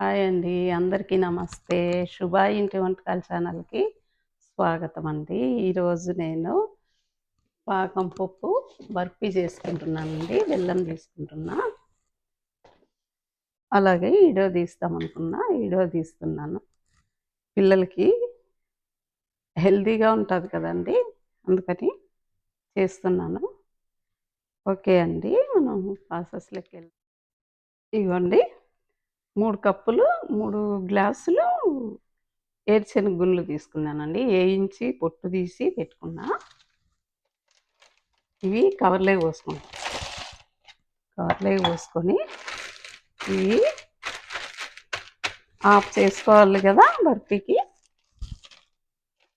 Hi అండి. అందరికీ నమస్తే. శుభా ఇంటి వంటకాల ఛానల్కి స్వాగతం అండి ఈరోజు నేను పాకం పప్పు బర్ఫీ చేసుకుంటున్నానండి. బెల్లం తీసుకుంటున్నా. అలాగే ఈడో తీస్తామనుకున్నా ఈడో తీస్తున్నాను. పిల్లలకి హెల్తీగా ఉంటుంది కదండి అందుకని చేస్తున్నాను. ఓకే అండి. మనం ప్రాసెస్లోకి వెళ్ళి ఇవ్వండి. మూడు కప్పులు మూడు గ్లాసులు ఏరుశనగ గుళ్ళు తీసుకున్నానండి. వేయించి పొట్టు తీసి పెట్టుకున్నా. ఇవి కవర్లే పోసుకున్నాను కవర్లే పోసుకొని ఇవి ఆఫ్ చేసుకోవాలి కదా బర్ఫీకి.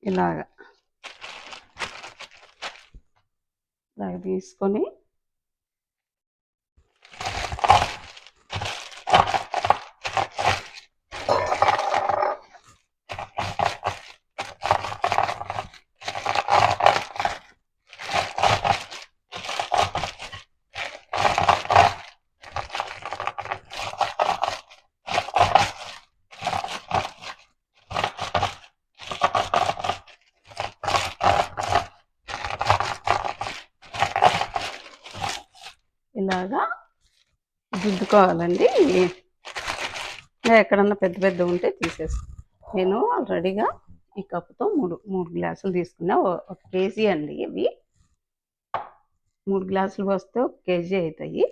ఇలాగా. ఇలాగ తీసుకొని ఇలాగా రుద్దుకోవాలండి ఎక్కడన్నా పెద్ద పెద్ద ఉంటే తీసేసి నేను ఆల్రెడీగా ఈ కప్పుతో మూడు మూడు గ్లాసులు తీసుకున్నా. ఒక కేజీ అండి ఇవి. మూడు గ్లాసులు పోస్తే ఒక కేజీ అవుతాయి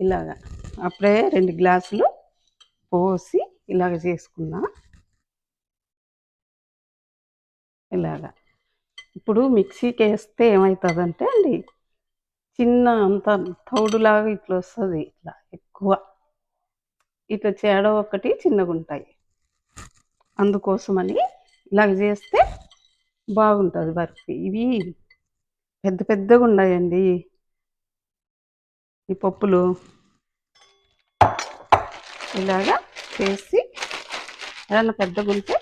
ఇలాగా అప్పుడే రెండు గ్లాసులు పోసి ఇలాగ చేసుకున్నా. ఇలాగా. ఇప్పుడు మిక్సీకి వేస్తే ఏమవుతుందంటే అండి చిన్న అంత తౌడులాగా ఇట్లా వస్తుంది ఇట్లా ఎక్కువ. ఇట్లా చేడ ఒకటి చిన్నగా ఉంటాయి. అందుకోసమని ఇలాగ చేస్తే బాగుంటుంది బర్ఫీ. ఇవి పెద్ద పెద్దగా ఉన్నాయండి. ఈ పప్పులు ఇలాగా చేసి ఏదైనా పెద్దగా ఉంటే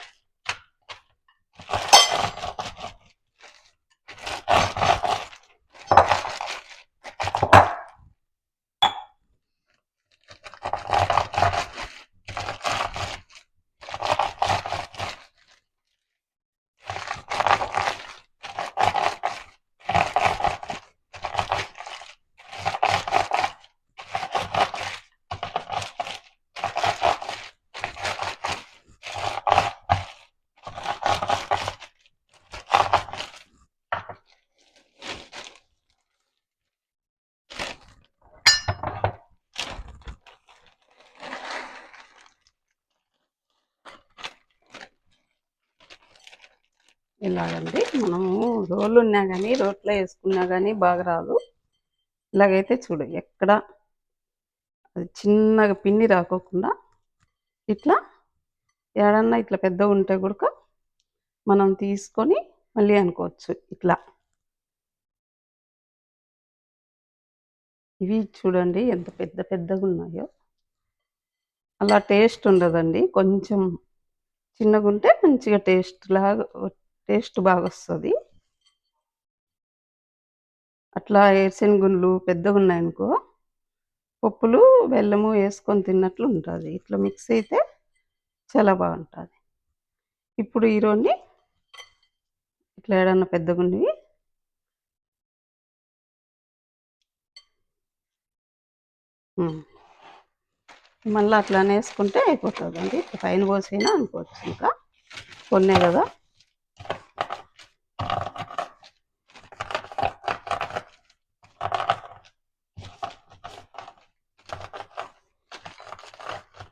ఇలాగండి. మనము రోళ్ళు ఉన్నా కానీ రోట్లో వేసుకున్నా కానీ బాగా రాదు. ఇలాగైతే చూడు ఎక్కడ అది చిన్నగా పిండి రాకోకుండా ఇట్లా ఏడన్నా ఇట్లా పెద్దగా ఉంటే కూడా మనం తీసుకొని మళ్ళీ అనుకోవచ్చు ఇట్లా. ఇవి చూడండి ఎంత పెద్ద పెద్దగా ఉన్నాయో. అలా టేస్ట్ ఉండదండి. కొంచెం చిన్నగా ఉంటే మంచిగా టేస్ట్ లాగా టేస్ట్ బాగా వస్తుంది. అట్లా ఏరుశనగుండ్లు పెద్దగా ఉన్నాయనుకో పప్పులు బెల్లము వేసుకొని తిన్నట్లు ఉంటుంది ఇట్లా మిక్స్ అయితే చాలా బాగుంటుంది. ఇప్పుడు ఈరోజు ఇట్లా ఏడన్నా పెద్దగా ఉన్నవి మళ్ళీ అట్లానే వేసుకుంటే అయిపోతుంది అండి పైన పోసైనా అనుకోవచ్చు ఇంకా. కొన్నే కదా.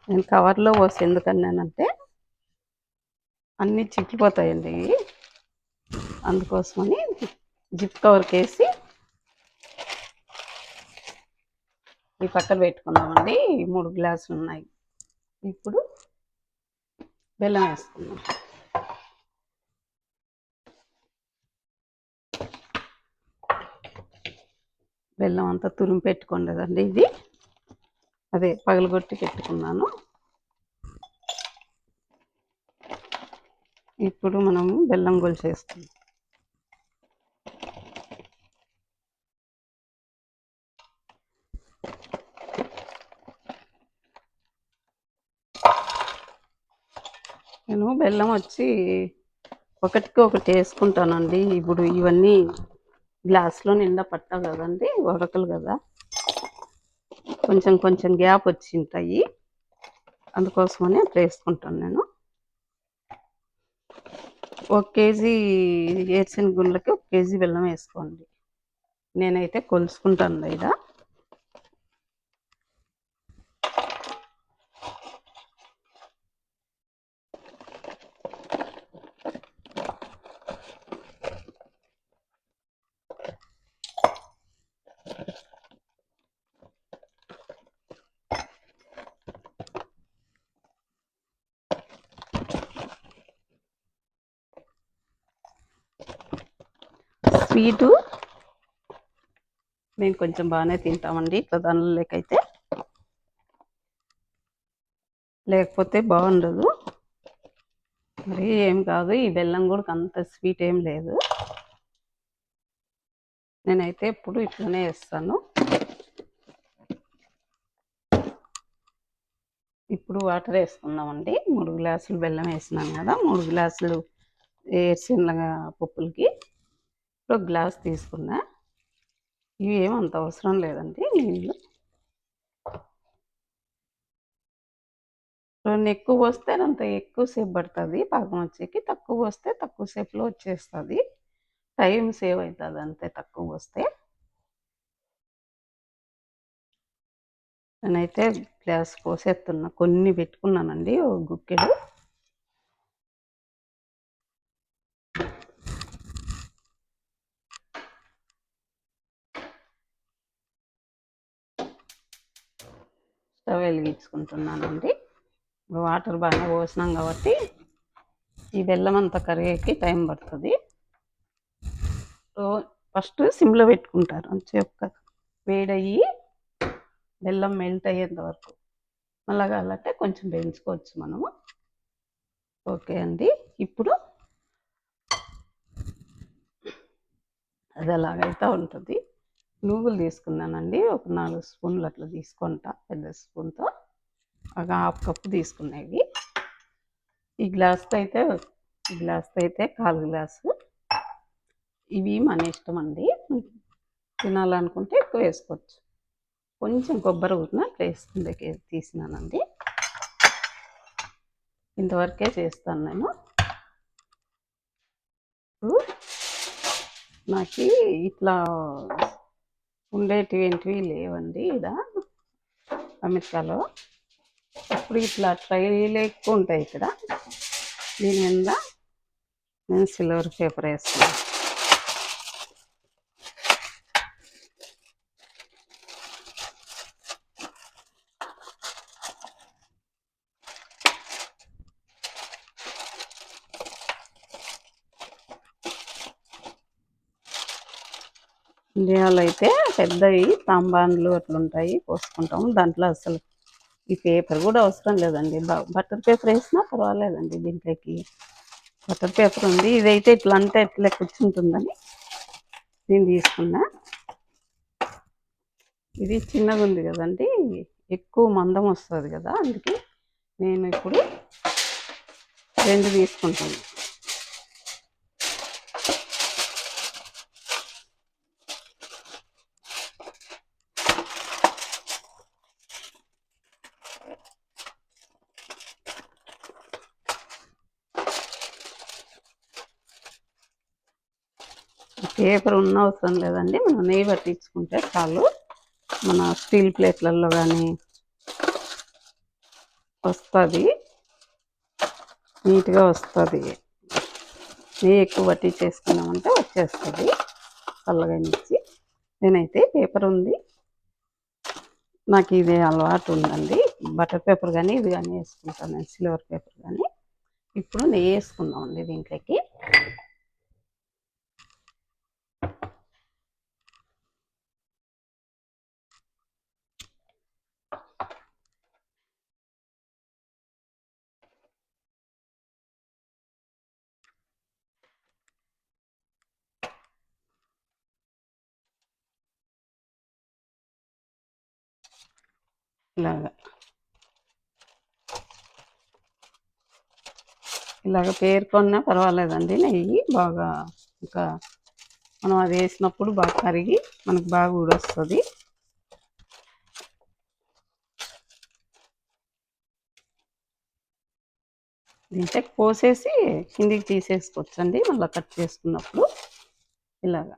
నేను కవర్లో పోసి ఎందుకన్నానంటే అన్నీ చిక్కిపోతాయండి అందుకోసమని జిప్ కవర్కి వేసి ఈ పక్కన పెట్టుకుందామండి మూడు గ్లాసులు ఉన్నాయి ఇప్పుడు బెల్లం వేసుకుందాం. బెల్లం అంతా తురిమి పెట్టుకోండి ఇది. అదే పగలగొట్టి పెట్టుకున్నాను. ఇప్పుడు మనము బెల్లం గొలిచేస్తుంది నేను బెల్లం వచ్చి ఒకటికి ఒకటి వేసుకుంటానండి. ఇప్పుడు ఇవన్నీ గ్లాస్లో నిండా పట్టా కదండి ఉడకలు కదా? కొంచెం కొంచెం గ్యాప్ వచ్చి ఉంటాయి అందుకోసమని అట్లా వేసుకుంటాను నేను. ఒక కేజీ ఏర్చిన గుండ్లకి ఒక కేజీ బెల్లం వేసుకోండి. నేనైతే కొలుసుకుంటాను ఇక్కడ స్వీటు. మేము కొంచెం బాగానే తింటామండి ఇట్లా దానిలోకైతే లేకపోతే బాగుండదు. మరి ఏం కాదు ఈ బెల్లం కూడా అంత స్వీట్ ఏం లేదు. నేనైతే ఎప్పుడు ఇట్లనే వేస్తాను ఇప్పుడు వాటర్ వేసుకుందామండి. మూడు గ్లాసులు బెల్లం వేసినాను కదా మూడు గ్లాసులు వేసిన పప్పులకి. ఒక గ్లాస్ తీసుకున్నా. ఇవి ఏమంత అవసరం లేదండి నీళ్ళు. రెండు ఎక్కువ వస్తే అంత ఎక్కువసేపు పడుతుంది. పాకం వచ్చేకి తక్కువ వస్తే తక్కువ సేపులో వచ్చేస్తుంది. టైం సేవ్ అవుతుంది అంతే తక్కువ వస్తే నేనైతే గ్లాస్ పోసేస్తున్నా కొన్ని పెట్టుకున్నానండి ఓ గుక్కెడు. స్టవ్ వెలిగించుకుంటున్నానండి. వాటర్ బాగా పోసినాం కాబట్టి ఈ బెల్లం అంతా కరిగేకి టైం పడుతుంది. ఫస్ట్ సిమ్లో పెట్టుకుంటారు. అని ఒక్క వేడయ్యి బెల్లం మెల్ట్ అయ్యేంత వరకు. మళ్ళా కావాలంటే కొంచెం పెంచుకోవచ్చు మనము. ఓకే అండి. ఇప్పుడు అది అలాగైతే ఉంటుంది. నువ్వులు తీసుకున్నానండి. ఒక నాలుగు స్పూన్లు అట్లా తీసుకుంటా పెద్ద స్పూన్తో. ఒక హాఫ్ కప్పు తీసుకునేవి ఈ గ్లాస్తో అయితే ఈ గ్లాస్తో అయితే కాలు గ్లాసు. ఇవి మన ఇష్టం అండి. తినాలనుకుంటే ఎక్కువ వేసుకోవచ్చు. కొంచెం కొబ్బరి ఊరిన అట్లా వేసుకుందే తీసినానండి. ఇంతవరకే చేస్తాను నేను. నాకు ఇట్లా ఉండేటివి ఏంటివి లేవండి ఇక్కడ అమెరికాలో ఇప్పుడు ఇట్లా ట్రైలు ఎక్కువ ఉంటాయి ఇక్కడ దీని మీద నేను సిల్వర్ పేపర్ వేస్తున్నాను ఇండియాలో అయితే పెద్దవి తాంబాన్లు అట్లుంటాయి పోసుకుంటాము. దాంట్లో అసలు ఈ పేపర్ కూడా అవసరం లేదండి. బటర్ పేపర్ వేసినా పర్వాలేదండి దీంట్లోకి. బటర్ పేపర్ ఉంది. ఇదైతే ఇట్లా అంటే ఇట్లా కూర్చుంటుందని నేను తీసుకున్నా. ఇది చిన్నగా ఉంది కదండి. ఎక్కువ మందం వస్తుంది కదా అందుకే నేను ఇప్పుడు రెండు తీసుకుంటాను. పేపర్ ఉన్న అవసరం లేదండి. మనం నెయ్యి పట్టించుకుంటే చాలు. మన స్టీల్ ప్లేట్లలో కానీ వస్తుంది. నీట్గా వస్తుంది. నెయ్యి ఎక్కువ పట్టించేసుకున్నామంటే వచ్చేస్తుంది. చల్లగా నిచ్చి నేనైతే పేపర్ ఉంది. నాకు ఇది అలవాటు ఉందండి. బటర్ పేపర్ కానీ ఇది కానీ వేసుకుంటాను. నేను సిల్వర్ పేపర్ కానీ ఇప్పుడు నెయ్యి వేసుకుందామండి దీంట్లోకి. ఇలాగా. ఇలాగ పేరుకొన్నా పర్వాలేదండి. నెయ్యి బాగా ఇంకా మనం అది వేసినప్పుడు బాగా కరిగి మనకు బాగా ఊడొస్తుంది. దీంట్లో పోసేసి కిందికి తీసేసుకోవచ్చండి. మళ్ళీ కట్ చేసుకున్నప్పుడు ఇలాగా.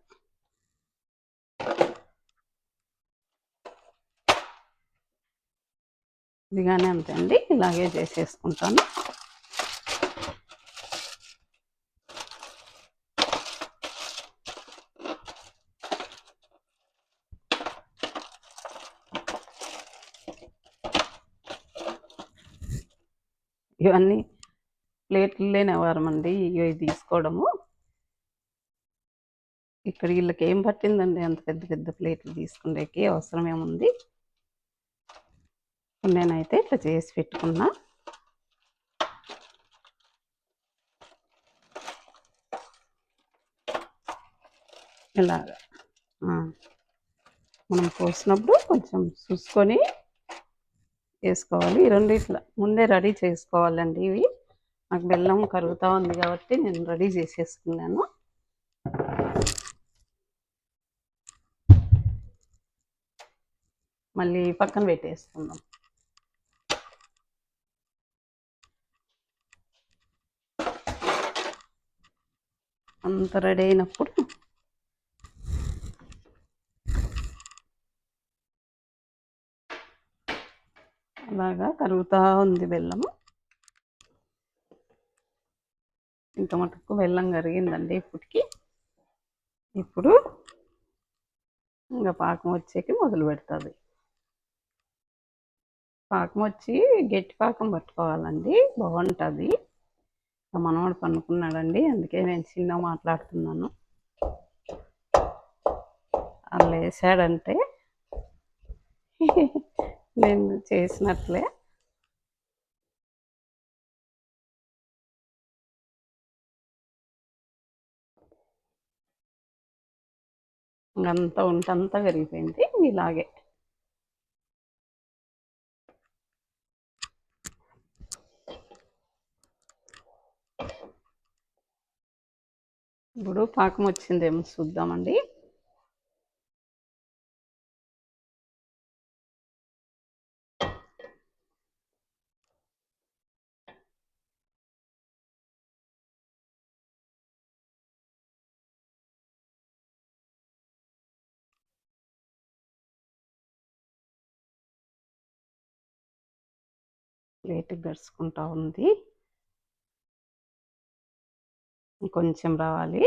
ఇదిగానే అంతే అండి ఇలాగే చేసేసుకుంటాను. ఇవన్నీ ప్లేట్లలోనే వారమండి. ఇవి తీసుకోవడము. ఇక్కడ వీళ్ళకి ఏం పట్టిందండి అంత పెద్ద పెద్ద ప్లేట్లు తీసుకునేకి అవసరం ఏముంది నేనైతే ఇట్లా చేసి పెట్టుకున్నా. ఇలాగా. మనం కోసినప్పుడు కొంచెం చూసుకొని వేసుకోవాలి. ఈ రెండు ఇట్లా ముందే రెడీ చేసుకోవాలండి ఇవి. నాకు బెల్లం కరుగుతూ ఉంది కాబట్టి నేను రెడీ చేసేసుకున్నాను. మళ్ళీ పక్కన పెట్టేసుకుందాం. అంత రెడీ అయినప్పుడు అలాగా కరుగుతూ ఉంది బెల్లము ఇంత మటుకు బెల్లం కరిగిందండి ఇప్పటికి. ఇప్పుడు ఇంకా పాకం వచ్చేకి మొదలు పెడుతుంది. పాకం వచ్చి గట్టి పాకం పట్టుకోవాలండి. బాగుంటుంది. మనవాడు పనుకున్నాడండి అందుకే నేను చిన్న మాట్లాడుతున్నాను. అలా వేసాడంటే నేను చేసినట్లే. ఇంకంతా ఉంటంతా పెరిగిపోయింది ఇలాగే. ఇప్పుడు పాకం వచ్చిందేమో చూద్దామండి. లేట్ గడుచుకుంటా ఉంది. కొంచెం రావాలి.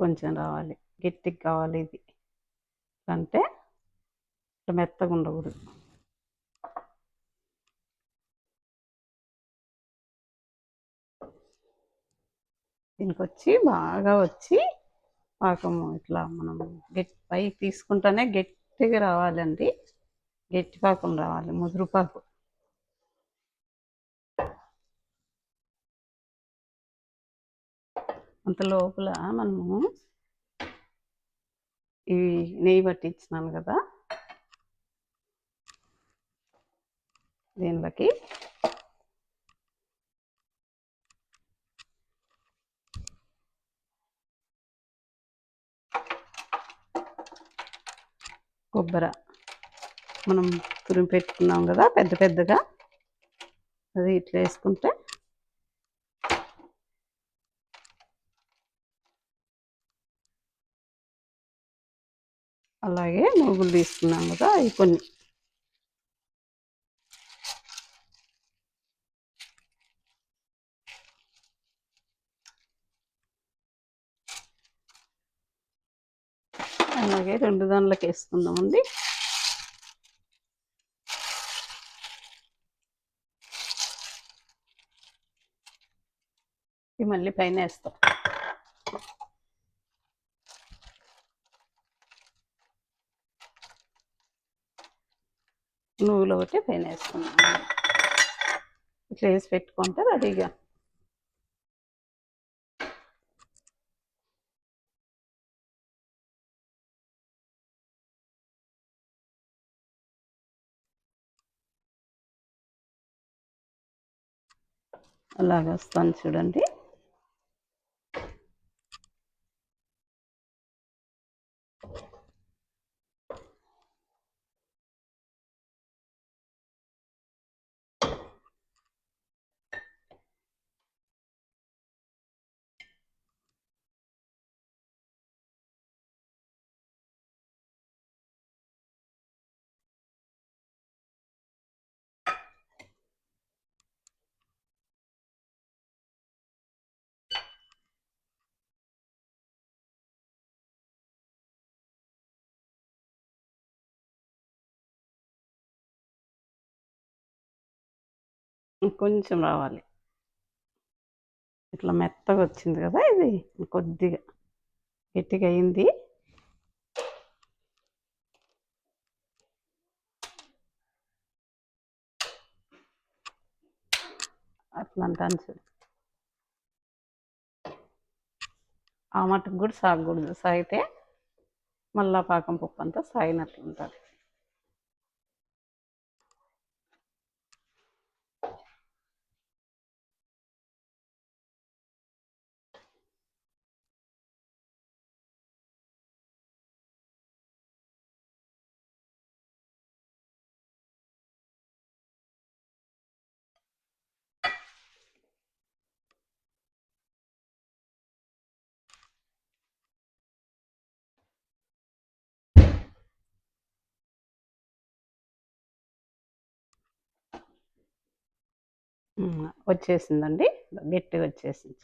కొంచెం రావాలి. గట్టికి కావాలి ఇది. అంటే ఇట్లా మెత్తగా ఉండకూడదు. దీనికి వచ్చి బాగా వచ్చి పాకము ఇట్లా మనం గట్టి పైకి తీసుకుంటేనే గట్టిగా రావాలండి. గట్టి పాకం రావాలి. ముదురు పాకు. అంత లోపల మనము ఇవి నెయ్యి పట్టించినాను కదా. దీనిలోకి కొబ్బరి మనం తురిమి పెట్టుకున్నాం కదా పెద్ద పెద్దగా. అది ఇట్లా వేసుకుంటే అలాగే నువ్వులు తీసుకున్నాం కదా అవి కొన్ని. అలాగే రెండు దానిలోకి వేసుకుందామండి. మళ్ళీ పైన వేస్తాం. నువ్వులు ఒకటి పైన వేసుకున్నాను ఇట్లా వేసి పెట్టుకుంటే రెడీగా. అలాగ వస్తాను చూడండి. కొంచెం రావాలి. ఇట్లా మెత్తగా వచ్చింది కదా ఇది కొద్దిగా గట్టిగా అయింది. అట్లా అంటాను చూడు. ఆ మటుకు కూడా సాగకూడదు. సాగితే మళ్ళా పాకం పప్పు అంతా సాగినట్లు ఉంటుంది వచ్చేసిందండి. గట్టిగా వచ్చేసింది.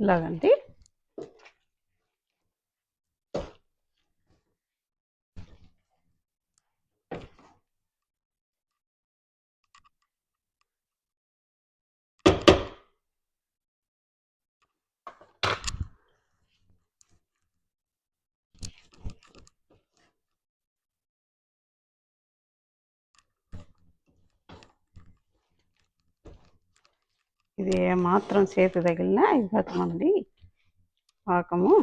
ఇలాగండి. ఇది మాత్రం చేతి తగిలినా అయిపోతామండి పాకము.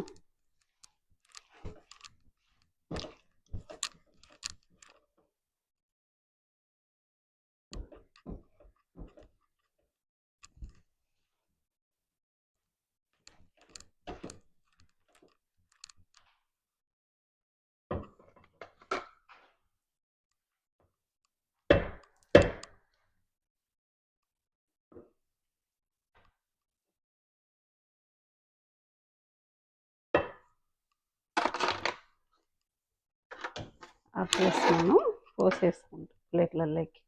ఆపేస్తున్నాను పోసేసుకుంటాం ప్లేట్లలోకి.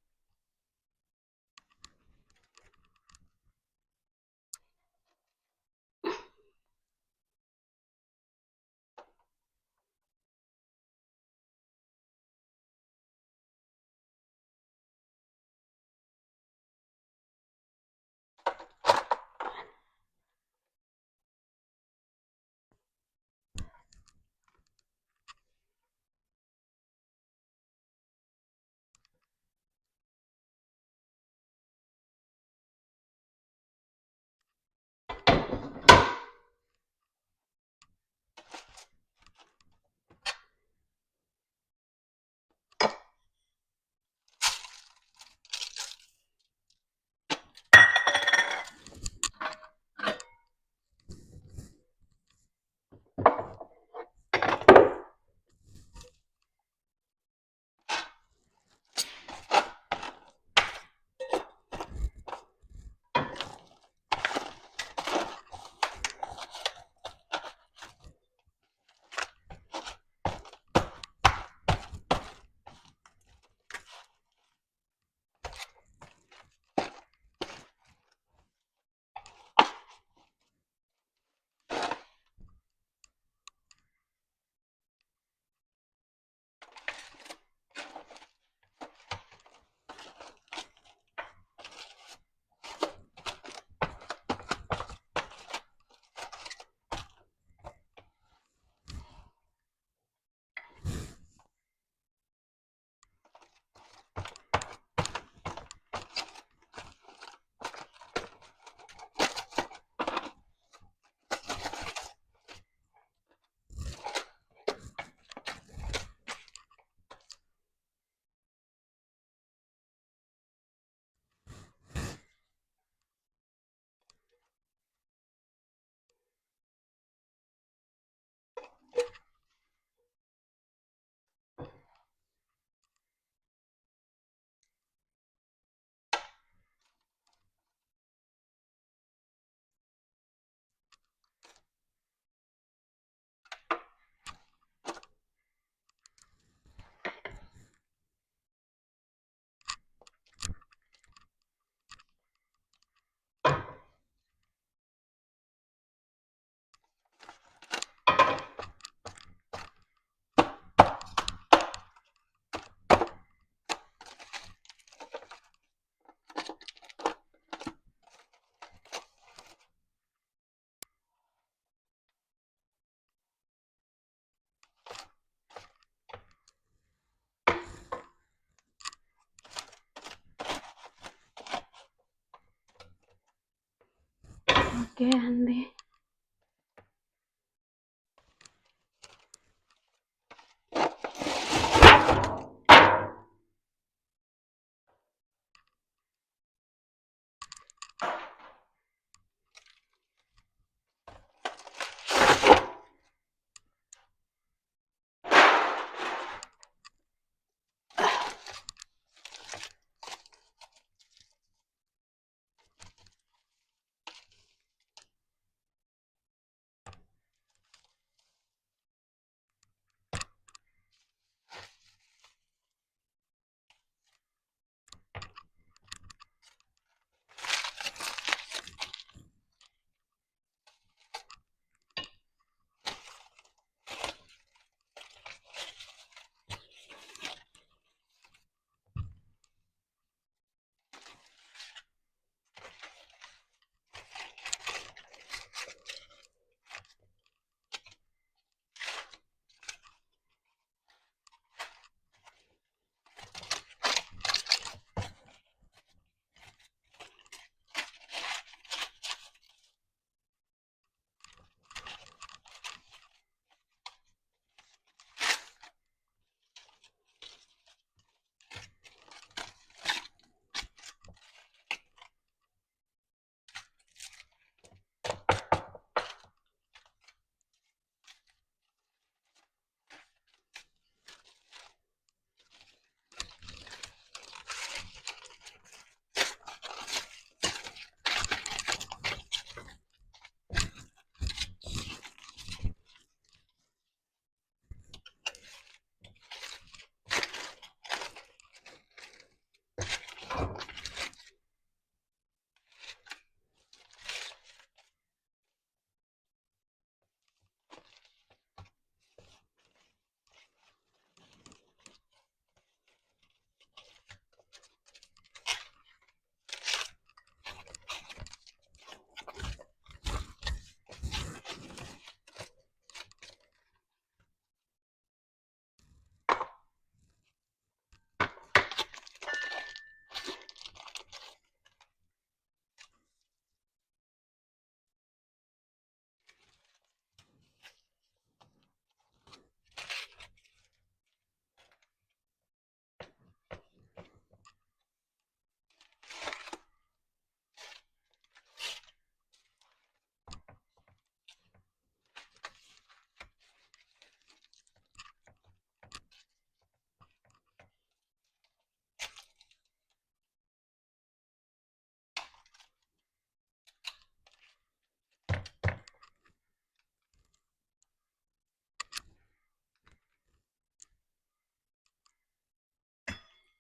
qué, Andy?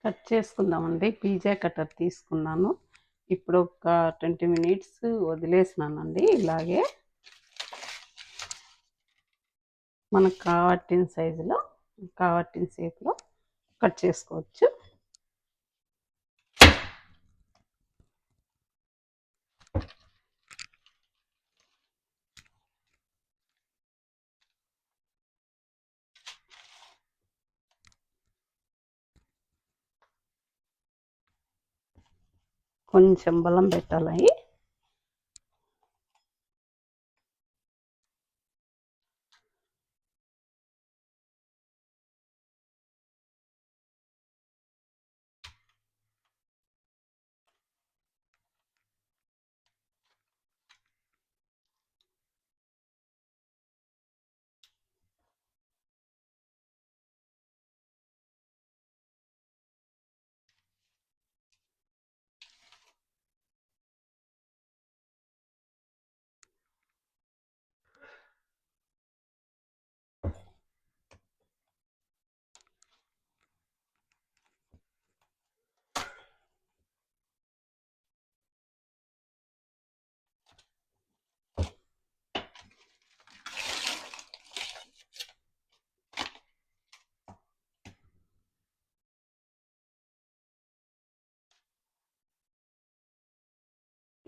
కట్ చేసుకుందామండి. పిజ్జా కట్టర్ తీసుకున్నాను. ఇప్పుడు ఒక ట్వంటీ మినిట్స్ వదిలేసినానండి. ఇలాగే మనకు కావట్టిన సైజులో కావట్టిన షేప్లో కట్ చేసుకోవచ్చు. కొంచెం బలం పెట్టాలి.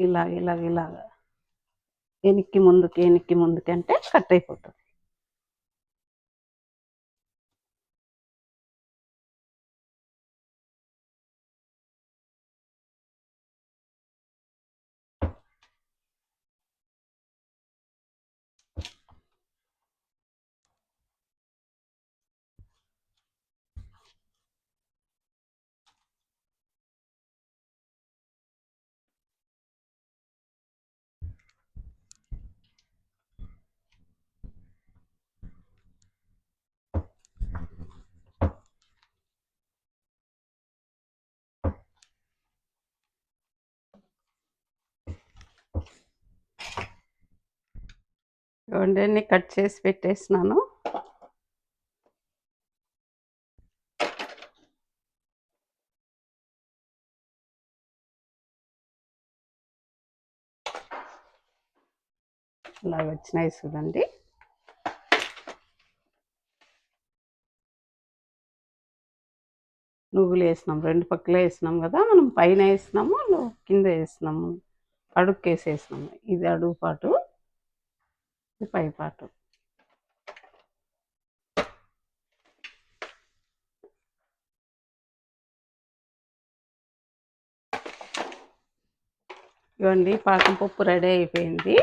ఇలాగ ఇలాగ ఇలాగ. ఎనిక్కి ముందుకి ఎనిక్కి ముందుకి అంటే కట్ అయిపోతుంది. ఇవ్వండి కట్ చేసి పెట్టేసినాను. అలా వచ్చినాయి చూడండి. నువ్వులు వేసినాం రెండు పక్కల వేసినాం కదా మనం పైన వేసినాము కింద వేసినాము అడుక్కేసి వేసేసినాము ఇది అడుగు పాటు పైపాటు పై పాటు. ఇవ్వండి పాకం పప్పు రెడీ అయిపోయింది.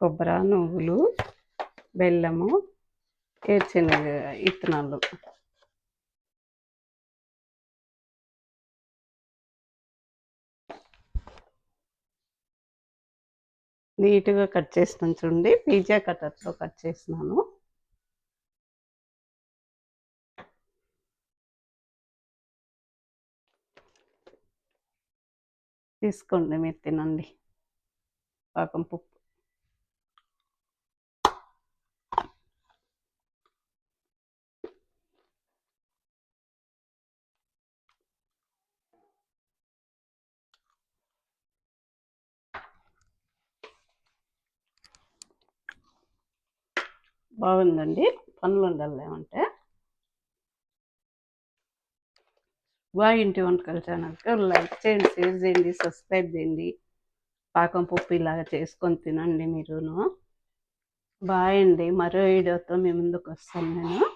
కొబ్బరి నువ్వులు బెల్లము ఏర్చిన ఇత్తనాలు. నీట్గా కట్ చేసినాను చూడండి. పిజ్జా కటర్తో కట్ చేసినాను తీసుకోండి మీరు తినండి. పాకం పప్పు బాగుందండి. పనులు ఉండాలి ఏమంటే బాగా ఇంటి వంటకాల ఛానల్కి లైక్ చేయండి షేర్ చేయండి సబ్స్క్రైబ్ చేయండి. పాకం పప్పు ఇలాగా చేసుకొని తినండి మీరును. బాయ్ అండి. మరో వీడియోతో మీ ముందుకు వస్తాను నేను.